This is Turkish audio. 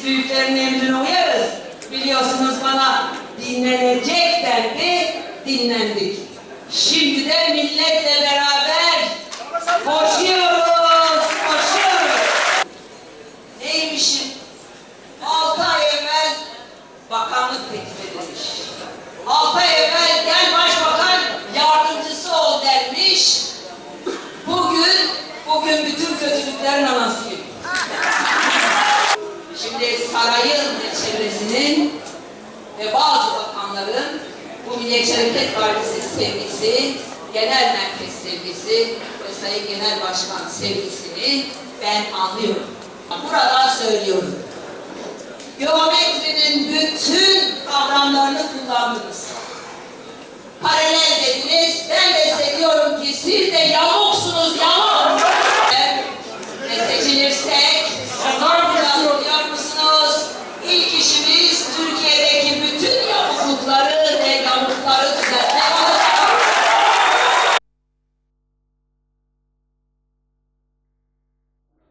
biz büyüklerin emrine uyarız. Biliyorsunuz bana dinlenecek dendi, dinlendik. Şimdi de milletle beraber koşuyoruz, koşuyoruz. Neymişim? Altı ay evvel bakanlık teklif edilmiş. Altı ay evvel gel başbakan yardımcısı ol denmiş. Bugün, bugün bütün kötülüklerin anasıyım. Şimdi sarayın ve çevresinin ve bazı bakanların bu Milliyetçi Hareket Partisi sevgisi, genel merkez sevgisi ve Sayın Genel Başkan sevgisini ben anlıyorum. Buradan söylüyorum. Geometrinin bütün kavramlarını kullandınız.